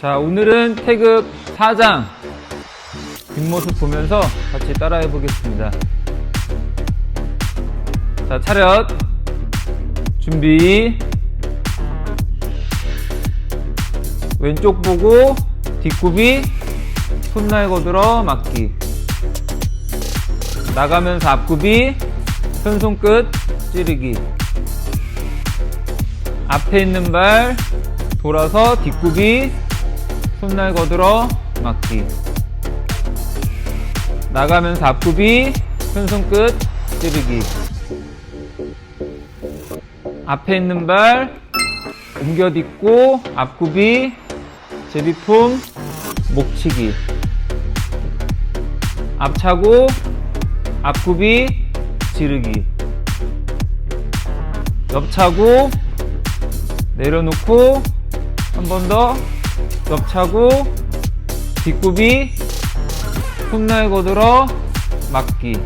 자, 오늘은 태극 4장 뒷모습 보면서 같이 따라해 보겠습니다. 자, 차렷. 준비. 왼쪽 보고 뒷굽이 손날 거들어 맞기. 나가면서 앞굽이 손손끝 찌르기. 앞에 있는 발 돌아서 뒷굽이 손날 거들어 맞기. 나가면서 앞굽이 손손끝 찌르기. 앞에 있는 발 옮겨 딛고 앞굽이 제비품 목치기. 앞차고 앞굽이 지르기. 옆차고 내려놓고 한 번 더 옆차고 뒷굽이 손날 거들어 맞기.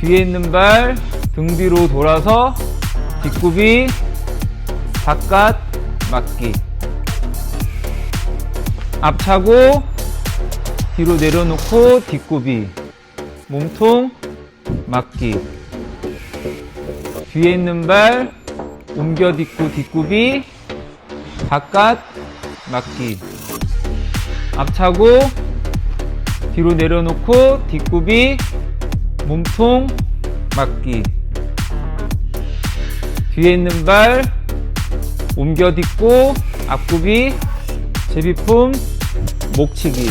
뒤에 있는 발 등 뒤로 돌아서 뒷굽이 바깥 맞기. 앞차고 뒤로 내려놓고 뒷굽이 몸통 맞기. 뒤에 있는 발 옮겨 딛고 뒷굽이 바깥 맞기. 앞차고 뒤로 내려놓고 뒷굽이 몸통 맞기. 뒤에 있는 발 옮겨 딛고 앞굽이 제비품 목치기.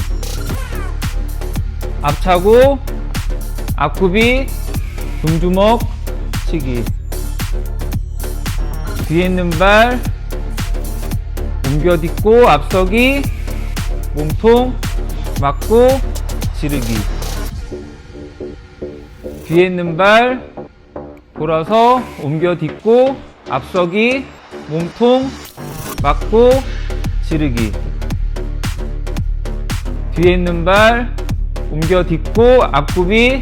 앞차고 앞굽이 중주먹 치기. 뒤에 있는 발 옮겨 딛고 앞서기 몸통 맞고 지르기. 뒤에 있는 발 돌아서 옮겨 딛고 앞서기 몸통 맞고 지르기. 뒤에 있는 발 옮겨 딛고 앞굽이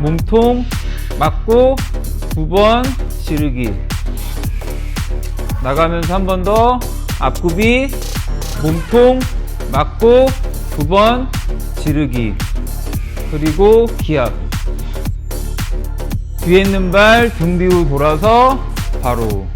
몸통 맞고 두 번 지르기. 나가면서 한 번 더 앞굽이 몸통 맞고 두 번 지르기. 그리고 기압. 뒤에 있는 발 등 뒤로 돌아서 바로